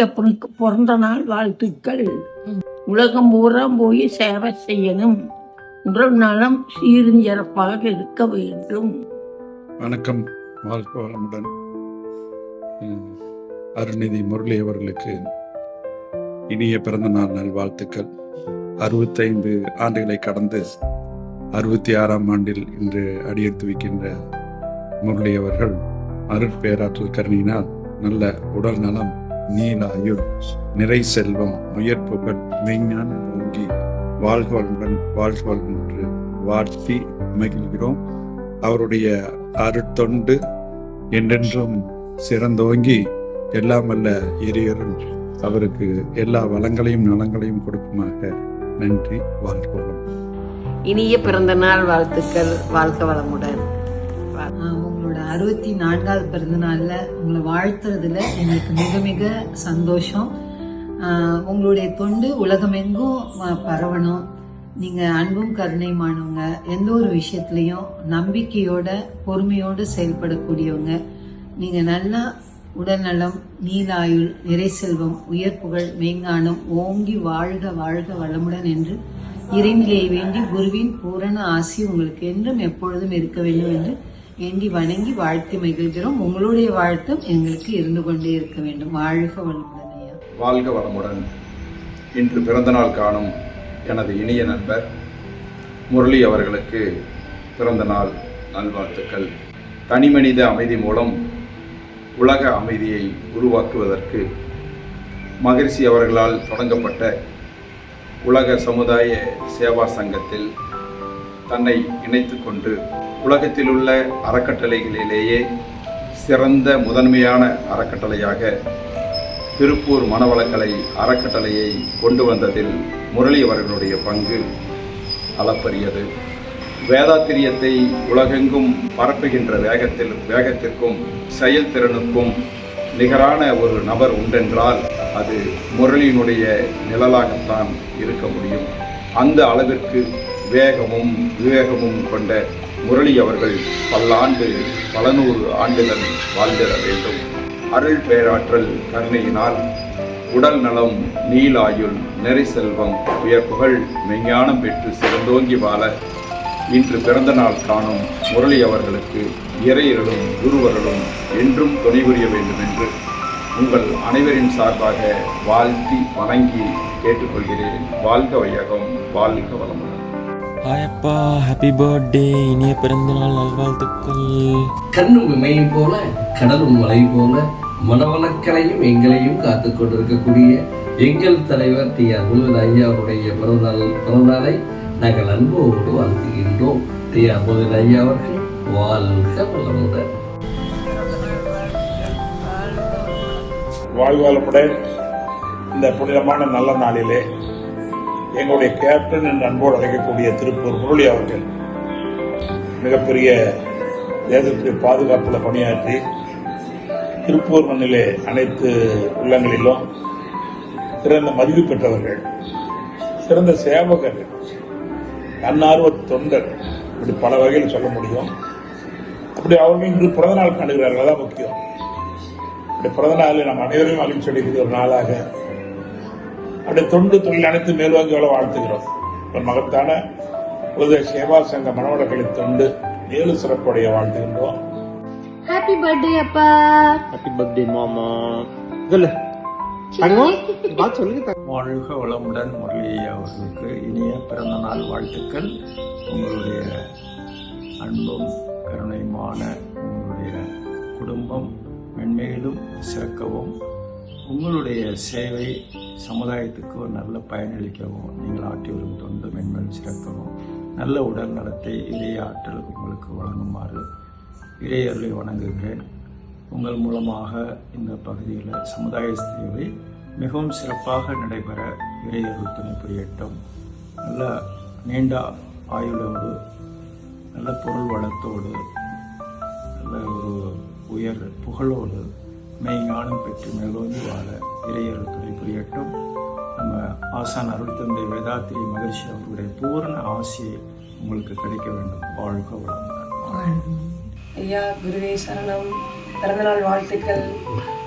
முரளி பிறந்த நாள் வாழ்த்துக்கள். உலகம் பூரா போய் சேவை செய்யணும். உடல் நலம் சீர்சிறப்பாக இருக்க வேண்டும். வணக்கம். வாழ்க வளமுடன். அருள்நிதி முரளி அவர்களுக்கு இனிய பிறந்தநாள் நல்வாழ்த்துக்கள். அறுபத்தைந்து ஆண்டுகளை கடந்து அறுபத்தி ஆறாம் ஆண்டில் இன்று அடியெடுத்து வைக்கின்ற முரளி அவர்கள் அருட்பேராற்றல் கருணினால் நல்ல உடல் நலம் நீலாயுள் நிறை செல்வம் உயர் புகழ் மெய்ஞானம் பொங்கி வாழ்க வாழ்கோள் என்று வாழ்த்தி மகிழ்கிறோம். அவருடைய அருட்தொண்டு என்றென்றும் சிறந்தோங்கி எல்லாம் அல்ல எரியரும் அவருக்கு எல்லா வளங்களையும் நலங்களையும் கொடுக்குமாக நன்றி வாழ்க இனிய பிறந்த நாள் வாழ்த்துக்கள் வாழ்க வளமுடன். அறுபத்தி நான்காவது பிறந்தநாளில் உங்களை வாழ்த்துறதுல எங்களுக்கு மிக மிக சந்தோஷம். உங்களுடைய தொண்டு உலகமெங்கும் பரவணும். நீங்கள் அன்பும் கருணையுமானவங்க எந்த ஒரு விஷயத்துலையும் நம்பிக்கையோட பொறுமையோடு செயல்படக்கூடியவங்க. நீங்கள் நல்லா உடல்நலம் நீலாயுள் நிறை செல்வம் உயர் புகழ் மெய்ஞானம் ஓங்கி வாழ்க வாழ்க வளமுடன் என்று இறைநிலையை வேண்டி குருவின் பூரண ஆசி உங்களுக்கு என்றும் எப்பொழுதும் இருக்க வேண்டும் என்று வேண்டி வணங்கி வாழ்த்தி மகிழ்கிறோம். உங்களுடைய வாழ்த்தும் எங்களுக்கு இருந்து கொண்டே இருக்க வேண்டும். வாழ்க வளமுடன் வாழ்க வளமுடன். இன்று பிறந்தநாள் காணும் எனது இனிய நண்பர் முரளி அவர்களுக்கு பிறந்தநாள் நல்வாழ்த்துக்கள். தனிமனித அமைதி மூலம் உலக அமைதியை உருவாக்குவதற்கு மகரிஷி அவர்களால் தொடங்கப்பட்ட உலக சமுதாய சேவா சங்கத்தில் தன்னை இணைத்து கொண்டு உலகத்தில் உள்ள அறக்கட்டளைகளிலேயே சிறந்த முதன்மையான அறக்கட்டளையாக திருப்பூர் மனவளக்கலை அறக்கட்டளையை கொண்டு வந்ததில் முரளி அவர்களுடைய பங்கு அளப்பரியது. வேதாத்திரியத்தை உலகெங்கும் பரப்புகின்ற வேகத்தில் வேகத்திற்கும் செயல்திறனுக்கும் நிகரான ஒரு நபர் உண்டென்றால் அது முரளியினுடைய நிழலாகத்தான் இருக்க முடியும். அந்த அளவிற்கு வேகமும் விவேகமும் கொண்ட முரளி அவர்கள் பல்லாண்டு பல நூறு ஆண்டுகள் வாழ்ந்திட வேண்டும். அருள் பேராற்றல் கருணையினால் உடல் நலம் நீலாயுள் நெறி செல்வம் உயர் புகழ் மெஞ்ஞானம் பெற்று சிறந்தோங்கி வாழ இன்று பிறந்த நாள் காணும் முரளி அவர்களுக்கு இறையர்களும் குருவர்களும் என்றும் துணை புரிய வேண்டும் என்று உங்கள் அனைவரின் சார்பாக வாழ்த்தி வணங்கி கேட்டுக்கொள்கிறேன். வாழ்க வையகம் வாழ்க வளமுடன். ஹாய் அப்பா ஹாப்பி பர்த்டே இனிய பிறந்தநாள் நல்வாழ்த்துக்கள். கண்ணும் இமையும் போல கடலும் மலை போல மனவளக்கலையும் எங்களையும் காத்து கொண்டிருக்கக்கூடிய எங்கள் தலைவர் டி ஆர் முருகன் ஐயா அவருடைய பிறந்தநாள் பிறந்தநாளை நாங்கள் அன்போடு வாழ்த்துகின்றோம். டி ஆர் முருகன் ஐயா அவர்கள் வாழ்க வளமுடன். வாழ்வாளமுடன் இந்த புனிதமான நல்ல நாளிலே எங்களுடைய கேப்டன் என்று அன்போடு அழைக்கக்கூடிய திருப்பூர் முரளி அவர்கள் மிகப்பெரிய தேசத்துடைய பாதுகாப்பில் பணியாற்றி திருப்பூர் மண்ணிலே அனைத்து உள்ளங்களிலும் சிறந்த மதிப்பு பெற்றவர்கள் சிறந்த சேவகர்கள் தன்னார்வ தொண்டர் இப்படி பல வகையில் சொல்ல முடியும். அப்படி அவர்கள் இன்று பிறந்தநாள் காணுகிறார்கள் அதான் முக்கியம். இப்படி பிறந்த நாளில் நம் அனைவரையும் மகிழ்ச்சி சொல்லியிருக்கிற ஒரு நாளாக அப்படி தொண்டு தொழில் அனைத்து மேல்வாங்கியோட வாழ்த்துகிறோம். ஒரு மகத்தான உலக சேவா சங்க மனவளக்கலை தொண்டு மேலும் சிறப்புடைய வாழ்த்துகின்றோம். ஹாப்பி பர்த்டே அப்பா. ஹாப்பி பர்த்டே மாமா. சொல்லு வாழ்க வளமுடன் முரளி அவர்களுக்கு இனிய பிறந்தநாள் வாழ்த்துக்கள். உங்களுடைய அன்பும் கருணையுமான உங்களுடைய குடும்பம் மென்மேலும் சிறக்கவும். உங்களுடைய சேவை சமுதாயத்துக்கு ஒரு நல்ல பயனளிக்கவும். நீங்கள் ஆற்றி வரும் தொண்டு மென்மேலும் சிறக்கவும். நல்ல உடல் நலத்தை இறை ஆற்றல் உங்களுக்கு வழங்குமாறு இறையர்களை வணங்குகிறேன். உங்கள் மூலமாக இந்த பகுதியில் சமுதாய சேவை மிகவும் சிறப்பாக நடைபெற இறையர்கள் துணை புரியட்டும். நல்ல நீண்ட ஆயுளோடு நல்ல பொருள் வளத்தோடு நல்ல ஒரு உயர் புகழோடு மெய்ஞானம் பெற்று மேலோங்கி வாழ இறையர்கள் துணை புரியட்டும். நம்ம ஆசான் அருள் தந்தை வேதாத்திரி மகிழ்ச்சி அவர்களுடைய பூரண ஆசையை உங்களுக்கு கிடைக்க வேண்டும். வாழ்க வளமுடன். ஐயா குருவே சரணம். பிறந்தநாள் வாழ்த்துக்கள்.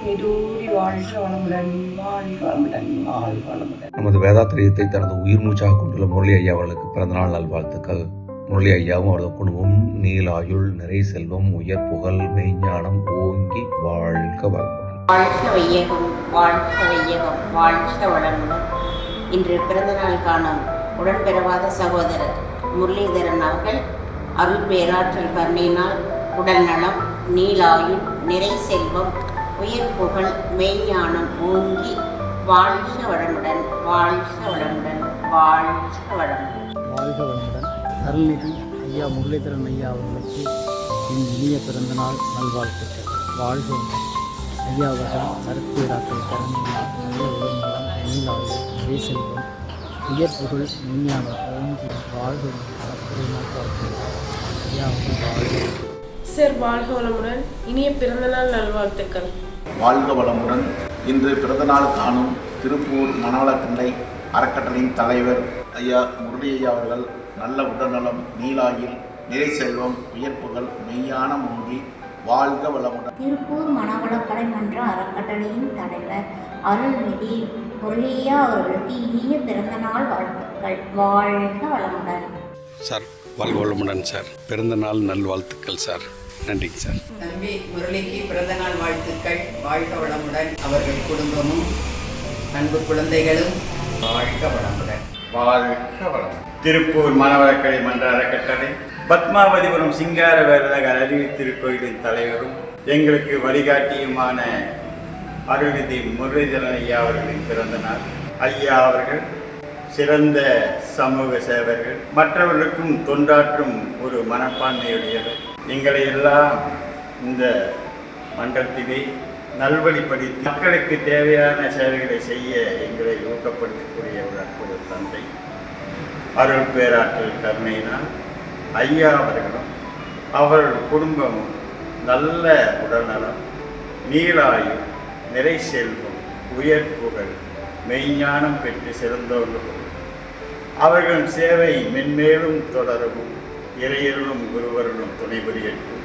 நீடூடி வாழ்க வளமுடன். வாழ்க வளமுடன். வாழ்க வளமுடன். நமது வேதாத்திரியத்தை தனது உயிர் மூச்சாக கொண்டுள்ள முரளி ஐயா அவர்களுக்கு பிறந்தநாள் நல்வாழ்த்துக்கள். முரளி ஐயாவும் அவரது குடும்பமும் நீலாயுள் நிறை செல்வம் உயர் புகழ் மெய்ஞானம் ஓங்கி வாழ்க வளமுடன். வாழ்க வையகம் வாழ்க வையகம் வாழ்க வளமுடன். இன்று பிறந்தநாள் காணும் உடன்பிறவாத சகோதரர் முரளிதரன் அவர்கள் அருள் பேராற்றல் கருணையினால் உடல் நலம் நீலாயுள் நிறை செல்வம் உயிர் புகழ் மெய்ஞானம் ஓங்கி வாழ்க வளமுடன் வாழ்க வளமுடன் வாழ்க வளமுடன். வாழ்க வளமுடன். அருள்நிதி ஐயா முரளிதரன் ஐயா அவர்களுக்கு என் இனிய பிறந்தநாள் நல்வாழ்த்துக்கள். வாழ்க ஐயா அவர்கள் கருத்தீராக்கள் கருணையினால் நல்ல உடல்நலம் நிறை செல்வம். உயர் புகழ் விஞ்ஞானம் ஓங்கி வாழ்க ஐயா அவர்கள் வாழ்க. சார் வாழ்க வளமுடன் இனிய பிறந்தநாள் நல்வாழ்த்துக்கள். வாழ்க வளமுடன். இன்று பிறந்தநாள் காணும் திருப்பூர் மணவளக்கண்டை அறக்கட்டளையின் தலைவர் ஐயா முரளி ஐயா அவர்கள் நல்ல உடல்நலம் நீலாயில் நிறை செல்வம் உயர்ப்புகள் மெய்யான மூங்கி வாழ்க வளமுடன். திருப்பூர் மணவளக்கலை மன்ற அறக்கட்டளையின் தலைவர் அருள்நிதி முரளியா அவர்களுக்கு இனிய பிறந்தநாள் வாழ்த்துக்கள். வாழ்க வளமுடன். சார் வாழ்க வளமுடன் சார். பிறந்தநாள் நல்வாழ்த்துக்கள் சார். நன்றிங்க சார். தம்பி முரளிக்கு பிறந்தநாள் வாழ்த்துக்கள். வாழ்க வளமுடன். அவர்கள் குடும்பமும் அன்பு குழந்தைகளும் வாழ்க வளமுடன். வாழ்க வளம் திருப்பூர் மாணவரக்கடை மன்ற அறக்கட்டளை பத்மாவதிபுரம் சிங்கார வேலக அருவி திருக்கோயிலின் தலைவரும் எங்களுக்கு வழிகாட்டியுமான அருள்நிதி முரளிதரன் ஐயா அவர்களின் பிறந்த நாள். ஐயா அவர்கள் சிறந்த சமூக சேவர்கள் மற்றவர்களுக்கும் தொண்டாற்றும் ஒரு மனப்பான்மையுடையவர். எங்களை எல்லாம் இந்த மன்றத்திலே நல்வழிப்படுத்தி மக்களுக்கு தேவையான சேவைகளை செய்ய எங்களை ஊக்கப்படுத்தக்கூடிய ஒரு அற்புத தந்தை. அருள் பேராற்றல் கருணையினால் ஐயா அவர்களும் அவர்கள் குடும்பமும் நல்ல உடல்நலம் நீளாயுள் நிறை செல்வம் உயர் புகழ் மெய்ஞானம் பெற்று சிறந்தவர்களும் அவர்கள் சேவை மென்மேலும் தொடரவும் இறையருளும் குருவர்களும் துணை புரியட்டும்.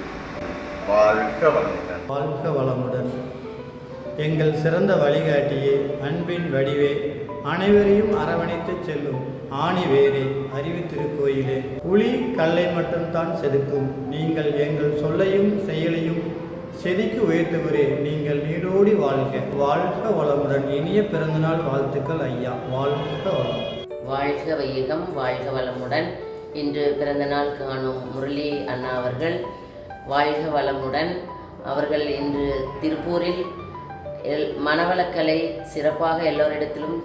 வாழ்க வளமுடன். வாழ்க வளமுடன். எங்கள் சிறந்த வழிகாட்டியே அன்பின் வடிவே அனைவரையும் அரவணைத்துச் செல்லும் ஆணி வேறே அறிவு திருக்கோயிலே. புலி கல்லை மட்டும்தான் செதுக்கும். நீங்கள் எங்கள் சொல்லையும் செயலையும் செதுக்கி உயர்த்துகிறேன் நீங்கள் நீடோடி வாழ்க. வாழ்க வளமுடன் இனிய பிறந்தநாள் வாழ்த்துக்கள் ஐயா. வாழ்க வளம். வாழ்க வையகம் வாழ்க வளமுடன். இன்று பிறந்தநாள் காணும் முரளி அண்ணா அவர்கள் வாழ்க வளமுடன். அவர்கள் இன்று திருப்பூரில் மனவளக்கலை சிறப்பாக எல்லோரிடத்திலும்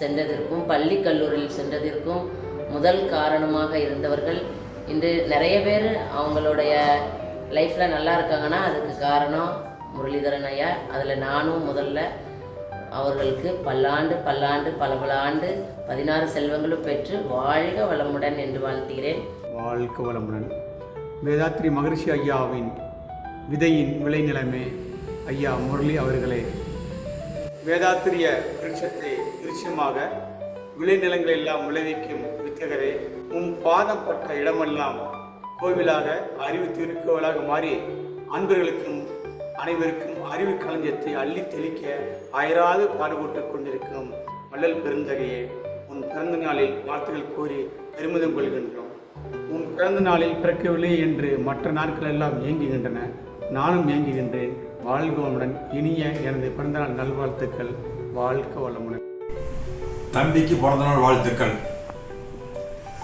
சென்றதற்கும் பள்ளி கல்லூரியில் சென்றதற்கும் முதல் காரணமாக இருந்தவர்கள். இன்று நிறைய பேர் அவங்களுடைய லைஃப்பில் நல்லா இருக்காங்கன்னா அதுக்கு காரணம் முரளிதரன் ஐயா. அதில் நானும் முதல்ல அவர்களுக்கு பல்லாண்டு பல்லாண்டு பல பல ஆண்டு பதினாறு செல்வங்களும் பெற்று வாழ்க வளமுடன் என்று வாழ்த்துகிறேன். வாழ்க வளமுடன். வேதாத்ரி மகரிஷி ஐயாவின் விதையின் விளைநிலைமை ஐயா முரளி அவர்களே. வேதாத்திரிய விருட்சத்தை விருட்சமாக விளைநிலங்களை எல்லாம் விளைவிக்கும் வித்தகரே உன் பாதம் பட்ட இடமெல்லாம் கோவிலாக அறிவு திருக்கோவிலாக மாறி அன்பர்களுக்கும் அனைவருக்கும் அறிவு களஞ்சியத்தை அள்ளி தெளிக்க அயராது பாடுபட்டுக் கொண்டிருக்கும் வள்ளல் பெருந்தகையே உன் பிறந்த நாளில் வாழ்த்துகள் கூறி பெருமிதம் கொள்கின்றோம். உன் பிறந்த நாளில் பிறக்கவில்லை என்று மற்ற நாட்கள் எல்லாம் இயங்குகின்றன நானும் இயங்குகின்றேன் வாழ்க வளமுடன் இனிய எனது பிறந்தநாள் நல்வாழ்த்துக்கள். வாழ்க வளமுடன். தம்பிக்கு பிறந்தநாள் வாழ்த்துக்கள்.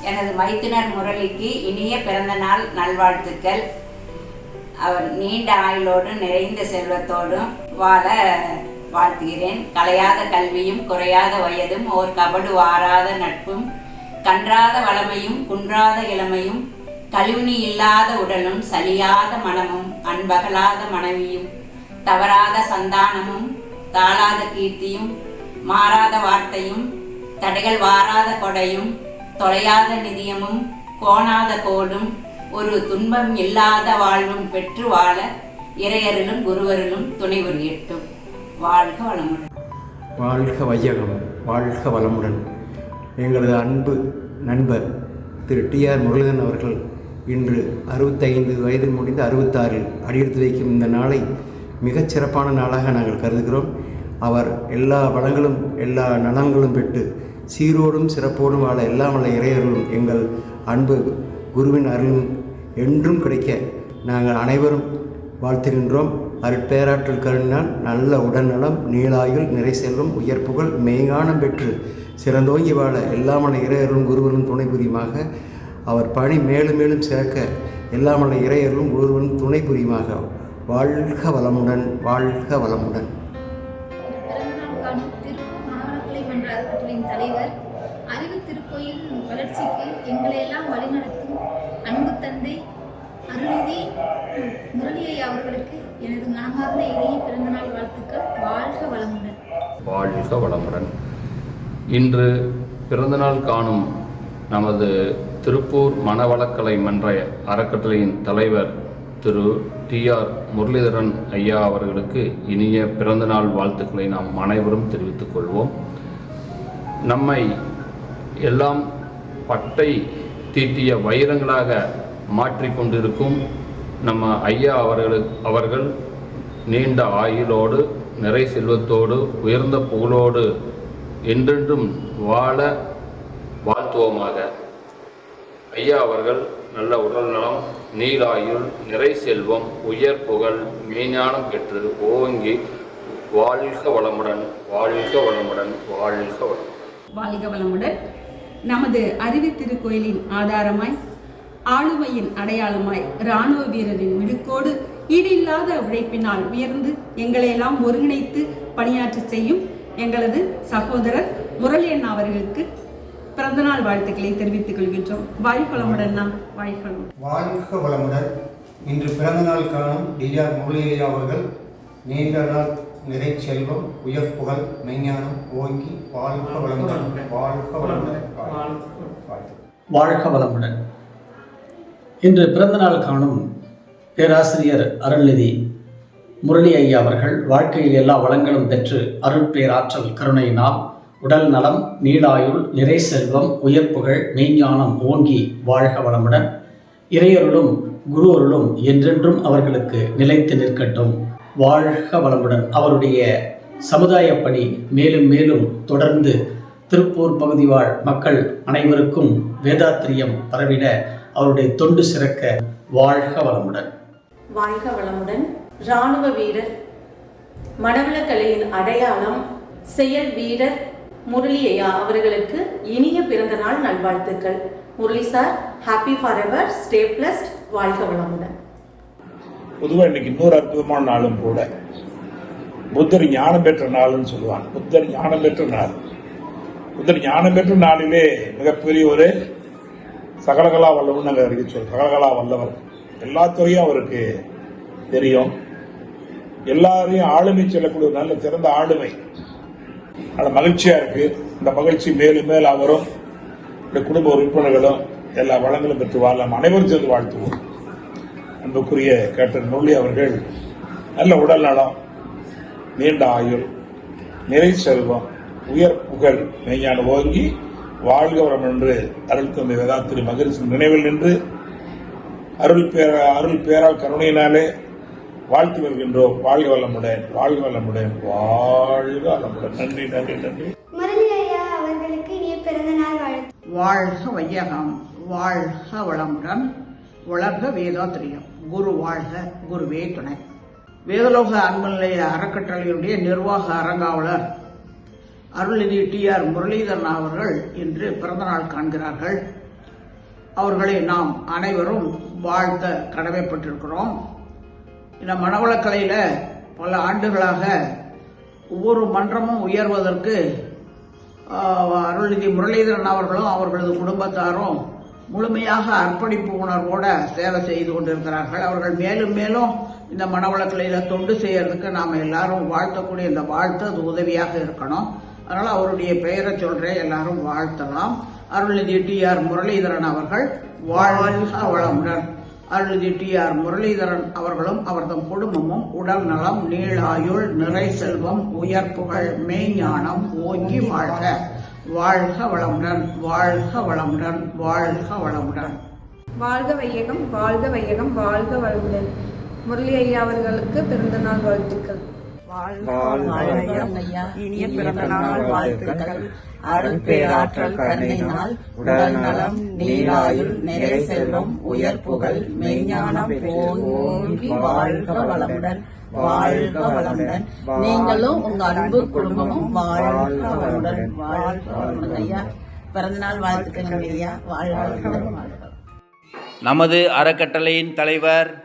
எனது மைத்துனர் முரளிக்கு இனிய பிறந்தநாள் நல்வாழ்த்துக்கள். அவர் நீண்ட ஆயுளோடு நிறைந்த செல்வத்தோடும் வாழ வாழ்த்துகிறேன். கலையாத கல்வியும் குறையாத வயதும் ஓர் கபடு வாராத நட்பும் கன்றாத வளமையும் குன்றாத இளமையும் கழிவுனி இல்லாத உடலும் சலியாத மனமும் அன்பகலாத மனைவியும் தவறாத சந்தானமும் தாளாத கீர்த்தியும் மாறாத வார்த்தையும் தடைகள் வாராத கொடையும் தொலையாத நிதியமும் கோணாத கோடும் ஒரு துன்பம் இல்லாத வாழ்வும் பெற்று வாழ இறையருளும் குருவருளும் துணை புரியட்டும் வாழ்க வளமுடன். வாழ்க வையகம் வாழ்க வளமுடன். எங்களது அன்பு நண்பர் திரு டி ஆர் முருகன் அவர்கள் இன்று அறுபத்தைந்து வயது முடிந்து அறுபத்தாறில் அடியெடுத்து வைக்கும் இந்த நாளை மிகச் சிறப்பான நாளாக நாங்கள் கருதுகிறோம். அவர் எல்லா வளங்களும் எல்லா நலன்களும் பெற்று சீரோடும் சிறப்போடும் வாழ எல்லா வல்ல இறையர்களும் எங்கள் அன்பு குருவின் அருளும் என்றும் கிடைக்க நாங்கள் அனைவரும் வாழ்த்துகின்றோம். அருட்பேராற்றல் கருணினால் நல்ல உடல்நலம் நீளாயுள் நிறை செல்வம் உயர்ப்புகள் மெய்ஞானம் பெற்று சிறந்தோங்கி வாழ எல்லாமல்ல இறையர்களும் குருவரும் துணை புரியுமாக அவர் பணி மேலும் மேலும் சிறக்க எல்லாமல்ல இறையர்களும் குருவரும் துணை புரியுமாக. வாழ்க வளமுடன் வாழ்க வளமுடன். தலைவர் அறிவு திருக்கோயில் வளர்ச்சிக்கு எங்களை எல்லாம் வழிநடத்தும் அன்பு தந்தை அருள்நிதி முரளியை அவர்களுக்கு எனது மனமார்ந்த இளைய பிறந்தநாள் வாழ்த்துக்கள். வாழ்க வளமுடன். வாழ்க வளமுடன். இன்று பிறந்தநாள் காணும் நமது திருப்பூர் மனவளக்கலை மன்ற அறக்கட்டளையின் தலைவர் திரு. டி. ஆர். முரளிதரன் ஐயா அவர்களுக்கு இனிய பிறந்தநாள் வாழ்த்துக்களை நாம் அனைவரும் தெரிவித்துக் கொள்வோம். நம்மை எல்லாம் பட்டை தீட்டிய வைரங்களாக மாற்றிக்கொண்டிருக்கும் நம்ம ஐயா அவர்களுக்கு அவர்கள் நீண்ட ஆயுளோடு நிறை செல்வத்தோடு உயர்ந்த புகழோடு என்றென்றும் வாழ வாழ்த்துவோமாக. ஐயா அவர்கள் நல்ல உடல் நலம் நீலாயுள் நிறை செல்வம் உயர் புகழ் மெய்ஞானம் பெற்று ஓங்கி வாழ்க வளமுடன் வாழ்க வளமுடன் வாழ்க வளம் வாழ்க வளமுடன். நமது அறிவு திருக்கோயிலின் ஆதாரமாய் ஆளுமையின் அடையாளமாய் இராணுவ வீரரின் மிடுக்கோடு ஈடில்லாத உழைப்பினால் உயர்ந்து எங்களையெல்லாம் ஒருங்கிணைத்து பணியாற்றி செய்யும் எங்களது சகோதரர் முரளியண்ணா அவர்களுக்கு பிறந்தநாள் வாழ்த்துக்களை தெரிவித்துக் கொள்கின்றோம். வாழ்க வளமுடன் அண்ணா வாழ்க வளமுடன் வாழ்க வளமுடன். இன்று பிறந்தநாள் காணும் டிஆர் முரளியையா அவர்கள் நீண்ட நாள் நிறை செல்வம் உயர் புகழ் மெய்ஞானம் ஓங்கி வாழ்க வளமுடன். வாழ்க வளமுடன். வாழ்க வளமுடன். இன்று பிறந்தநாள் காணும் பேராசிரியர் அருள்நிதி முரளி ஐயா அவர்கள் வாழ்க்கையில் எல்லா வளங்களும் பெற்று அருட்பேராற்றல் கருணையினால் உடல் நலம் நீடாயுள் நிறை செல்வம் உயர்ப்புகழ் மெய்ஞானம் ஓங்கி வாழ்க வளமுடன். இறையருளும் குரு அருளும் என்றென்றும் அவர்களுக்கு நிலைத்து நிற்கட்டும். வாழ்க வளமுடன். அவருடைய சமுதாய பணி மேலும் மேலும் தொடர்ந்து திருப்பூர் பகுதி வாழ் மக்கள் அனைவருக்கும் வேதாத்திரியம் பரவிட அவருடைய தொண்டு சிறக்க வாழ்க வளமுடன். வாழ்க வளமுடன். இராணுவ வீரர் மனவளக்கலையின் அடையாளம் செயல் வீரர் முரளியா அவர்களுக்கு இனிய பிறந்தநாள் நல்வாழ்த்துக்கள். Murali sir happy forever stay blessed வாழ்க வளமுடன். பொதுவாக இன்னைக்கு இன்னொரு அற்புதமான நாளும் கூட புத்தர் ஞானம் பெற்ற நாள்னு சொல்லுவாங்க. புத்தர் ஞானம் பெற்ற நாள். புத்தர் ஞானம் பெற்ற நாளிலே மிகப்பெரிய ஒரு சகலகலா வல்லவன் நாங்கள் அறிக்கை சொல்லுவோம் சகலகலா வல்லவர். எல்லா துறையும் அவருக்கு தெரியும். எல்லாரையும் ஆளுமை செல்லக்கூடிய நல்ல சிறந்த ஆளுமை. ஆனால் மகிழ்ச்சியா இருக்கு. இந்த மகிழ்ச்சி மேலும் மேலும் அவரும் இந்த குடும்ப உறுப்பினர்களும் எல்லா வளங்களும் பெற்று வாழலாம். அனைவரும் சேர்ந்து வாழ்த்துவோம். அன்புக்குரிய கேப்டன் முரளி அவர்கள் நல்ல உடல் நலம் நீண்ட ஆயுள் நிறை செல்வம் உயர் புகழ் மெய்ஞான ஓங்கி வாழ்க வரம் என்று அருள் தந்தை வேதாத்திரி மகிழ்ச்சி நினைவில் நின்று அருள் பேர அருள் பேரால் கருணையினாலே வாழ்த்து வருகின்றோம். வாழ்க வளமுடன் வாழ்க வளமுடன். வாழ்க வளமுடன். நன்றி நன்றி நன்றி. முரளி ஐயா அவர்களுக்கு இனிய பிறந்தநாள் வாழ்த்து. வாழ்க வையகம் வாழ்க வளமுடன். வளர்க வேதாத்திரியம். குரு வாழ்க குருவே துணை. வேதலோக அன்பநிலைய அறக்கட்டளையுடைய நிர்வாக அரங்காவலர் அருள்நிதி டி ஆர் முரளிதரன் அவர்கள் இன்று பிறந்தநாள் காண்கிறார்கள். அவர்களை நாம் அனைவரும் வாழ்த்த கடமைப்பட்டிருக்கிறோம். இந்த மனவளக்கலையில் பல ஆண்டுகளாக ஒவ்வொரு மன்றமும் உயர்வதற்கு அருள்நிதி முரளிதரன் அவர்களும் அவர்களது குடும்பத்தாரும் முழுமையாக அர்ப்பணிப்பு உணர்வோட சேவை செய்து கொண்டிருக்கிறார்கள். அவர்கள் மேலும் மேலும் இந்த மனவளக்கலையில் தொண்டு செய்யறதுக்கு நாம் எல்லாரும் வாழ்த்தக்கூடிய இந்த வாழ்த்து அது உதவியாக இருக்கணும். அதனால் அவருடைய பெயரை சொல்றேன் எல்லாரும் வாழ்த்தலாம். அருள்நிதி டி ஆர் முரளிதரன் அவர்கள் வாழ்க வளமுடன். அருள்ஜி டி ஆர் முரளிதரன் அவர்களும் அவரது குடும்பமும் உடல் நலம் நீளாயுள் நிறை செல்வம் உயர் புகழ் மெய்ஞானம் ஓங்கி வாழ்க. வாழ்க வளமுடன் வாழ்க வளமுடன் வாழ்க வளமுடன். வாழ்க வையகம் வாழ்க வையகம் வாழ்க வளமுடன். முரளி ஐயா அவர்களுக்கு பிறந்தநாள் வாழ்த்துக்கள். இனிய பிறந்த நாள் வாழ்த்துக்கள். அருள் பேராற்றல் கருணையினால் உடல் நலம் நீராயுள் நிறை செல்வம் உயர் புகழ் மெய்ஞானம் வாழ்க வளமுடன் வாழ்க வளமுடன். நீங்களும் உங்க அன்பு குடும்பமும் வாழ்க வளமுடன். வாழ்க வளமுடன் ஐயா பிறந்தநாள் வாழ்த்துக்கள் ஐயா. வாழ்க வளமுடன். வாழ்க நமது அறக்கட்டளையின் தலைவர்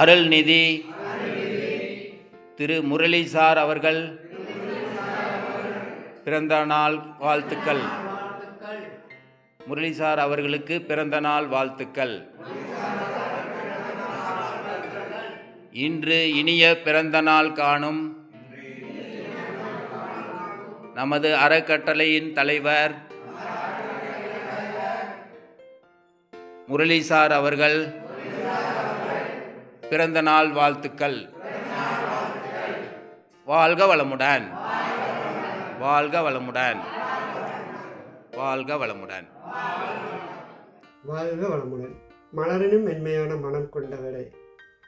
அருள்நிதி திரு முரளி சார் அவர்கள் பிறந்த நாள் வாழ்த்துக்கள். முரளி சார் அவர்களுக்கு பிறந்த நாள் வாழ்த்துக்கள். இன்று இனிய பிறந்த நாள் காணும் நமது அறக்கட்டளையின் தலைவர் முரளிசார் அவர்கள் பிறந்த நாள் வாழ்த்துக்கள். வாழ்க வளமுடன். வாழ்க வளமுடன். வாழ்க வளமுடன். வாழ்க வளமுடன். மலரினும் மென்மையான மனம் கொண்டவரே.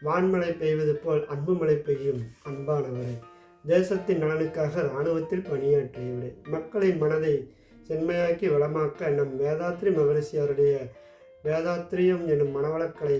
வான்மழை பெய்வது போல் அன்பு மழை பெய்யும் அன்பானவரே. தேசத்தின் நலனுக்காக இராணுவத்தில் பணியாற்றியவரே. மக்களின் மனதை செம்மையாக்கி வளமாக்க நம் வேதாத்ரி மகரிஷியாருடைய வேதாத்திரியம் எனும் மனவளக்கலை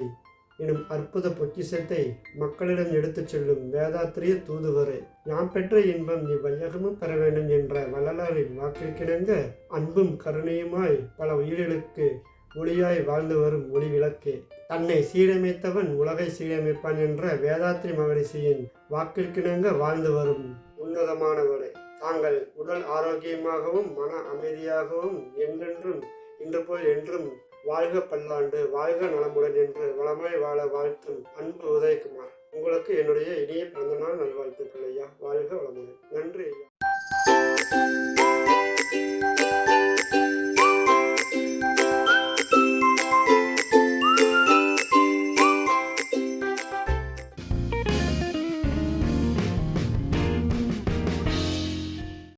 எனும் அற்புத பொக்கிசத்தை மக்களிடம் எடுத்துச் செல்லும் வேதாத்திரிய தூதுவரே யாம் பெற்ற இன்பம் இவ்வையகமும் பெற வேண்டும் என்ற வள்ளலாரின் வாக்கிற்கிணங்க அன்பும் கருணையுமாய் பல உயிர்களுக்கு ஒளியாய் வாழ்ந்து வரும் ஒளி விளக்கே தன்னை சீரமைத்தவன் உலகை சீரமைப்பான் என்ற வேதாத்திரி மகரிஷியின் வாக்கிற்கிணங்க வாழ்ந்து வரும் உன்னதமானவரே. தாங்கள் உடல் ஆரோக்கியமாகவும் மன அமைதியாகவும் என்றென்றும் இன்று போல் என்றும் வாழ்க பல்லாண்டு வாழ்க நலமுடன் என்று வளமாய் வாழ வாழ்த்தும் அன்பு உதயகுமார். உங்களுக்கு என்னுடைய இனிய பிறந்தநாள் நல்வாழ்த்துக்கள் ஐயா. வாழ்க வளமுடன். நன்றி ஐயா.